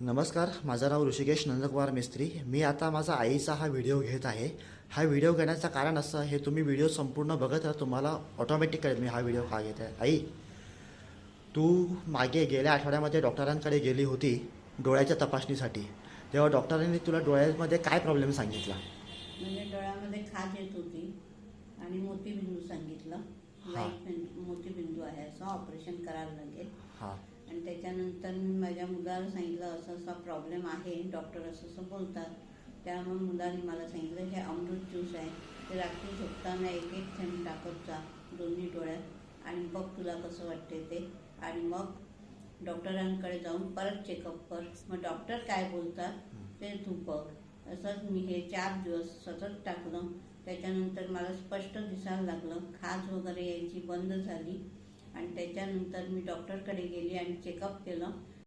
नमस्कार माझं नाव ऋषिकेश नंदकुमार मिस्त्री. मी आता माझा आईचा हा व्हिडिओ घेत आहे. हा व्हिडिओ घेण्याचं कारण असं हे तुम्ही व्हिडिओ संपूर्ण बघत राहा तुम्हाला ऑटोमॅटिक कळेल मी हा व्हिडिओ का घेत. आहे आई तू मागे गेल्या आठवड्यामध्ये डॉक्टरांकडे गेली होती डोळ्याच्या तपासणीसाठी. तेव्हा डॉक्टरांनी तुला डोळ्यामध्ये काय प्रॉब्लेम सांगितला? म्हणजे डोळ्यामध्ये खाज येत होती आणि मोतीबिंदू सांगितलं. मोतीबिंदू आहे असं ऑपरेशन करायला लागेल. हां. आणि त्याच्यानंतर मी माझ्या मुलाला सांगितलं असं असा प्रॉब्लेम आहे डॉक्टर असं असं बोलतात. त्यामुळे मुलाने मला सांगितलं हे अमृत ज्यूस आहे ते रात्री झोपताना एक एक थेंब टाकत जा दोन्ही डोळ्यात. आणि बघ तुला कसं वाटते ते. आणि मग डॉक्टरांकडे जाऊन परत चेकअप कर. मग डॉक्टर काय बोलतात ते तू बघ. असंच मी हे चार दिवस सतत टाकलं. त्याच्यानंतर मला स्पष्ट दिसायला लागलं. खाज वगैरे यायची बंद झाली. आणि त्याच्यानंतर मी डॉक्टरकडे गेली आणि चेकअप केलं.